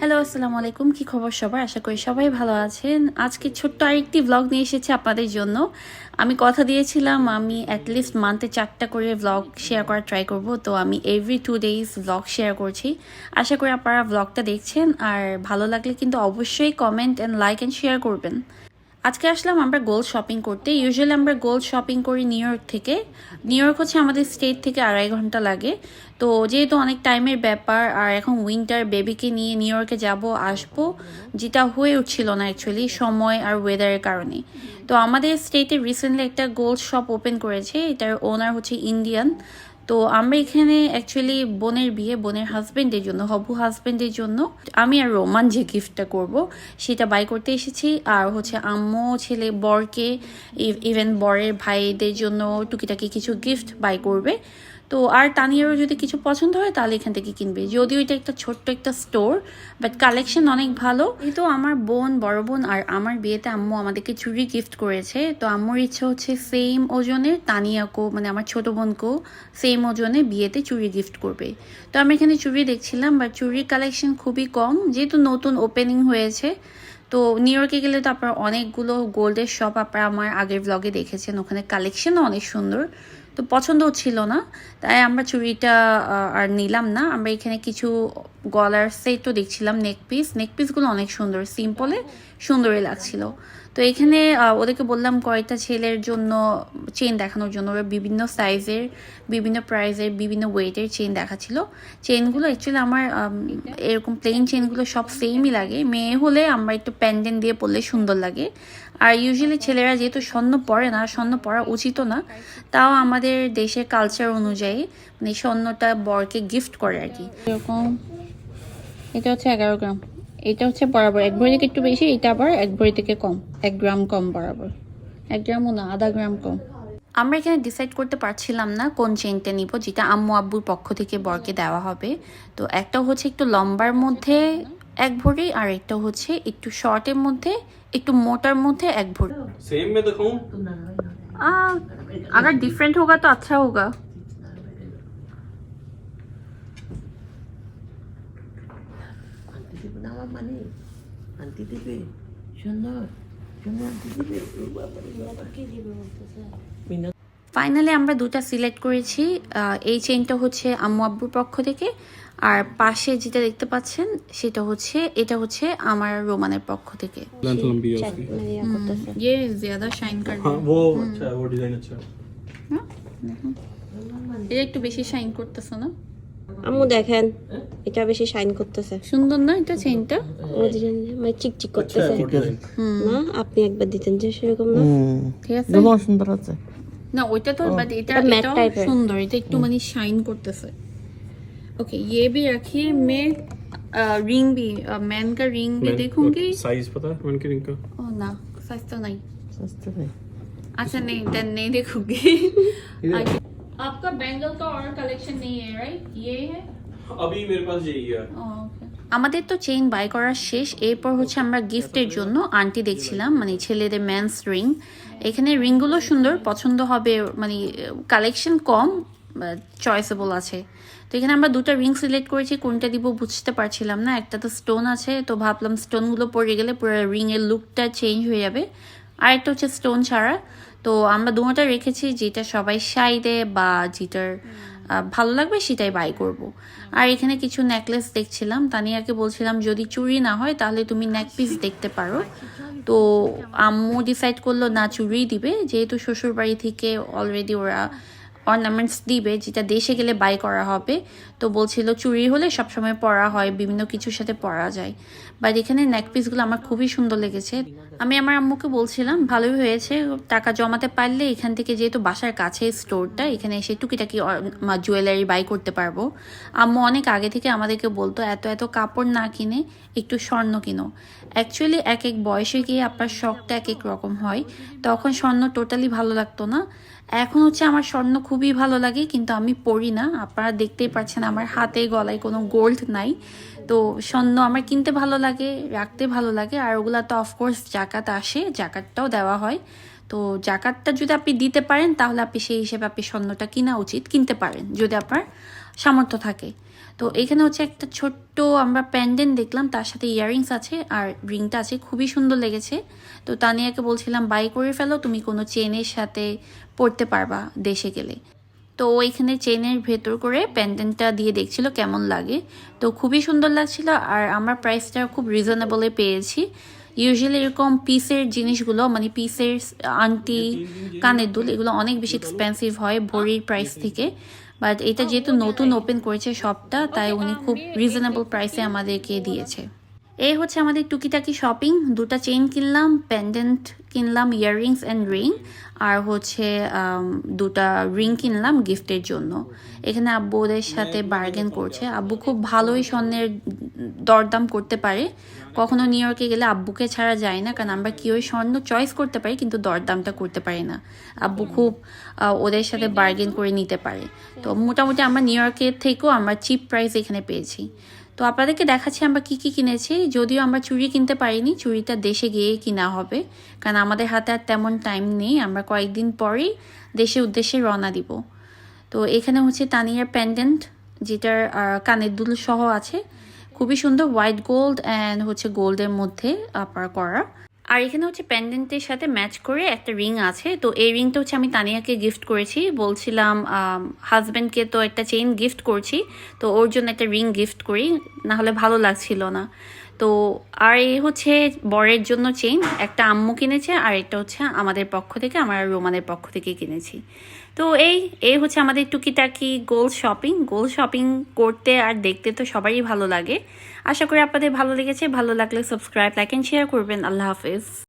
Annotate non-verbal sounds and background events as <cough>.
Hello আসসালামু আলাইকুম কি খবর সবার? আশা করি সবাই ভালো আছেন। আজকে ছোট্ট আরেকটি ব্লগ নিয়ে এসেছি আপনাদের জন্য। আমি কথা দিয়েছিলাম, আমি অ্যাটলিস্ট মান্থে চারটা করে ব্লগ শেয়ার করার ট্রাই করব। তো আমি every two days vlog share করছি। আশা করি আপনারা ব্লগটা দেখছেন। আর ভালো লাগলে কিন্তু অবশ্যই comment and like and share করবেন। আজকে আসলাম আমরা গোল্ড শপিং করতে। ইউজুয়ালি আমরা গোল্ড শপিং করি নিউ ইয়র্ক থেকে। নিউ ইয়র্ক হচ্ছে আমাদের স্টেট থেকে আড়াই ঘণ্টা লাগে। তো যেহেতু অনেক টাইমের ব্যাপার, আর এখন উইন্টার বেবিকে নিয়ে নিউ ইয়র্কে যাব, আসব, যেটা হয়ে উঠছিল না অ্যাকচুয়ালি সময় আর ওয়েদারের কারণে। তো আমাদের স্টেটে রিসেন্টলি একটা গোল্ড শপ ওপেন করেছে। এটার ওনার হচ্ছে ইন্ডিয়ান তো আমরা এখানে অ্যাকচুয়ালি বোনের বিয়ে, বোনের হাজবেন্ডের জন্য, হবু হাজবেন্ডের জন্য। আমি আর রোমান যে গিফটটা করব, সেটা বাই করতে এসেছি। আর হচ্ছে আম্মু, ছেলে, বরকে ইভেন বরের ভাইদের জন্য টুকিটাকি কিছু গিফট বাই করবে। তো আর তানিয়ারও যদি কিছু পছন্দ হয়, তাহলে এখান থেকে কিনবে। যদিও এটা একটা ছোট্ট একটা স্টোর বাট কালেকশন অনেক ভালো। কিন্তু আমার বোন, বড় বোন আর আমার বিয়েতে আম্মু আমাদেরকে চুরি গিফট করেছে। তো আম্মুর ইচ্ছে হচ্ছে সেম ওজনের তানিয়াকেও মানে আমার ছোট বোনকেও সেম ওজনে বিয়েতে চুরি গিফট করবে। তো আমি এখানে চুরি দেখছিলাম বাট চুড়ির কালেকশন খুবই কম। যেহেতু নতুন ওপেনিং হয়েছে, তো নিউ ইয়র্কে গেলে তো আপনার অনেকগুলো গোল্ডের শপ আপনারা আমার আগের ব্লগে দেখেছেন। ওখানে কালেকশনও অনেক সুন্দর। তো পছন্দও ছিল না, তাই আমরা চুড়িটা আর নিলাম না। আমরা এখানে কিছু গলার সেটও দেখছিলাম নেক পিস নেক পিসগুলো অনেক সুন্দর সিম্পলে সুন্দরই লাগছিল। তো এখানে ওদেরকে বললাম কয়েকটা ছেলের জন্য চেন দেখানোর জন্য, ওরা বিভিন্ন সাইজের বিভিন্ন প্রাইজের বিভিন্ন ওয়েটের চেন দেখাচ্ছিল। চেনগুলো অ্যাকচুয়ালি আমার এরকম প্লেন চেনগুলো সব সেমই লাগে। মেয়ে হলে আমরা একটু প্যান্ডেন্ট দিয়ে পরলে সুন্দর লাগে। আর ইউজুয়ালি ছেলেরা যেহেতু স্বর্ণ পরে না, স্বর্ণ পরা উচিত না, তাও আমাদের দেশের কালচার অনুযায়ী মানে স্বর্ণটা বরকে গিফট করে আর কি। এরকম, এটা হচ্ছে এগারো গ্রাম। এটা হচ্ছে বরাবর, এক ভরি থেকে একটু বেশি, এটা আবার এক ভরি থেকে কম, এক গ্রাম কম বরাবর। এক গ্রামও না, আধা গ্রাম কম। আমরা এখানে ডিসাইড করতে পারছিলাম না কোন চেনটা নিব, যেটা আম্মু আব্বুর পক্ষ থেকে বরকে দেওয়া হবে। তো একটা হচ্ছে একটু লম্বার মধ্যে এক ভরি আর একটা হচ্ছে একটু শর্টের মধ্যে একটু মোটার মধ্যে এক ভরি सेम में दिखाऊं आ, अगर डिफरेंट होगा तो अच्छा होगा আনতে দিবে না আমার মানে আনতে দিবে সুন্দর সুন্দর আনতে দিবে ও বাবারে বাবা। মিনা ফাইনালি আমরা দুটা সিলেক্ট করেছি আহ, এই চেইনটা হচ্ছে আম্মু আব্বুর পক্ষ থেকে আর পাশে যেটা দেখতে পাচ্ছেন সেটা হচ্ছে এটা হচ্ছে আমার রোমানের পক্ষ থেকে लेंथ लंबी है उसकी ये ज्यादा শাইন कर हाँ वो अच्छा है वो डिजाइन अच्छा है এটা একটু বেশি শাইন করতেছে না আম্মু দেখেন এটা বেশি শাইন করতেছে সুন্দর না এটা চেইনটা ওদিকে মানে চিকচিক अच्छा করতেছে है वो डिजाइन না আপনি একবার দিতেন যে সেরকম না ঠিক আছে তোমার সুন্দর আছে না ওইটা তো বাট এটা এটা matte এটাও type এর। সুন্দর এটা একটু মানে শাইন করতেছে ओके ये भी रखिए मैं रिंग भी मैन का रिंग भी देखूंगी साइज पता है मैंने की रिंग का ओ ना साइज तो नहीं সস্তা নেই अच्छा नहीं देन नहीं देखूंगी <laughs> आगे- आपका बैंगल का और कलेक्शन नहीं है राइट ये है अभी मेरे पास यही है আমাদের তো চেইন বাই করা শেষ এরপর হচ্ছে আমরা গিফটের জন্য আন্টি দেখছিলাম মানে ছেলেদের ম্যানস রিং এখানে রিংগুলো সুন্দর, পছন্দ হবে মানে কালেকশন কম চয়েসেবল আছে। তো এখানে আমরা দুটো রিং সিলেক্ট করেছি, কোনটা দিব বুঝতে পারছিলাম না, একটা তো স্টোন আছে, তো ভাবলাম স্টোনগুলো পড়ে গেলে পুরো রিংয়ের লুকটা চেঞ্জ হয়ে যাবে। আর একটা হচ্ছে স্টোন ছাড়া, তো আমরা দুটা রেখেছি, যেটা সবাই সাইডে বা যেটার ভালো লাগবে সেটাই বাই করব। আর এখানে কিছু নেকলেস দেখছিলাম, তানিয়াকে বলছিলাম যদি চুরি না হয় তাহলে তুমি নেক পিস দেখতে পারো তো আম্মু ডিসাইড করল না চুরি দিবে, যেহেতু শ্বশুরবাড়ি থেকে অলরেডি ওরা অর্নামেন্টস দিবে, যেটা দেশে গেলে বাই করা হবে। তো বলছিল চুরি হলে সবসময় পরা হয়, বিভিন্ন কিছুর সাথে পরা যায়। বাট এখানে নেক পিসগুলো আমার খুবই সুন্দর লেগেছে। আমি আমার আম্মুকে বলছিলাম, ভালোই হয়েছে, টাকা জমাতে পারলে এখান থেকে যেহেতু বাসার কাছে স্টোরটা এখানে এসে টুকিটাকি জুয়েলারি বাই করতে পারব। আম্মু অনেক আগে থেকে আমাদেরকে বলতো, এত এত কাপড় না কিনে একটু স্বর্ণ কিনো। অ্যাকচুয়ালি এক এক বয়সে গিয়ে আপনার শখটা এক এক রকম হয়। তখন স্বর্ণ টোটালি ভালো লাগতো না। এখন হচ্ছে আমার স্বর্ণ খুবই ভালো লাগে, কিন্তু আমি পড়ি না। আপনারা দেখতেই পাচ্ছেন আমার হাতে, গলায় কোনো গোল্ড নাই। তো স্বর্ণ আমার কিনতে ভালো লাগে, রাখতে ভালো লাগে, আর ওগুলা তো অফকোর্স জাকাত আসে, জাকাতটাও দেওয়া হয়। তো জাকাতটা যদি আপনি দিতে পারেন, তাহলে আপনি সেই হিসেবে আপনি স্বর্ণটা কিনা উচিত, কিনতে পারেন, যদি আপনার সামর্থ্য থাকে। তো এখানে হচ্ছে একটা ছোট্ট আমরা প্যান্ডেন্ট দেখলাম তার সাথে ইয়াররিংস আছে আর রিংটা আছে খুবই সুন্দর লেগেছে। তো তানিয়াকে বলছিলাম বাই করে ফেলো তুমি কোনো চেনের সাথে পরতে পারবা দেশে গেলে। তো ও এখানে চেনের ভেতর করে প্যান্ডেন্টটা দিয়ে দেখছিল কেমন লাগে। তো খুবই সুন্দর লাগছিল আর আমার প্রাইসটা খুব রিজনেবলে পেয়েছি। ইউজুয়ালি এরকম পিসের জিনিসগুলো মানে পিসের আংটি কানের দুল এগুলো অনেক বেশি এক্সপেন্সিভ হয় ভরির প্রাইস থেকে। বাট এটা যেহেতু নতুন ওপেন করেছে শপটা তাই উনি খুব রিজনেবল প্রাইসে আমাদেরকে দিয়েছে। এই হচ্ছে আমাদের টুকিটাকি শপিং। দুটা চেইন কিনলাম প্যান্ডেন্ট কিনলাম ইয়াররিংস অ্যান্ড রিং আর হচ্ছে দুটা রিং কিনলাম গিফটের জন্য। এখানে আব্বু ওদের সাথে বার্গেন করছে। আব্বু খুব ভালোই স্বর্ণের দরদাম করতে পারে। কখনো নিউ ইয়র্কে গেলে আব্বুকে ছাড়া যায় না, কারণ আমরা কি ওই স্বর্ণ চয়েস করতে পারি, কিন্তু দরদামটা করতে পারি না। আব্বু খুব ওদের সাথে বার্গেন করে নিতে পারে। তো মোটামুটি আমরা নিউ ইয়র্কের থেকেও আমরা চিপ প্রাইস এখানে পেয়েছি। তো আপনাদেরকে দেখাচ্ছি আমরা কি কি কিনেছি। যদিও আমরা চুড়ি কিনতে পারিনি, চুড়িটা দেশে গিয়ে কিনা হবে। কারণ আমাদের হাতে আর তেমন টাইম নেই, আমরা কয়েকদিন পরেই দেশের উদ্দেশ্যে রওনা দিব। তো এখানে হচ্ছে তানিয়ার প্যান্ডেন্ট যেটার কানের দুল সহ আছে। খুবই সুন্দর হোয়াইট গোল্ড অ্যান্ড হচ্ছে গোল্ডের মধ্যে আপনার করা। আর এখানে হচ্ছে প্যান্ডেন্টের সাথে ম্যাচ করে একটা রিং আছে। তো এই রিংটা হচ্ছে আমি তানিয়াকে গিফট করেছি। বলছিলাম হাজব্যান্ডকে তো একটা চেইন গিফট করছি। তো ওর জন্য একটা রিং গিফট করি, না হলে ভালো লাগছিল না। তো আর এই হচ্ছে বরের জন্য চেইন একটা আম্মু কিনেছে আর একটা হচ্ছে আমাদের পক্ষ থেকে, আমার রোমানের পক্ষ থেকে কিনেছি। তো এই এই হচ্ছে আমাদের টুকিটাকি গোল শপিং গোল শপিং করতে আর দেখতে তো সবারই ভালো লাগে। আশা করি আপনাদের ভালো লেগেছে। ভালো লাগলে সাবস্ক্রাইব লাইক অ্যান্ড শেয়ার করবেন। আল্লাহ হাফেজ।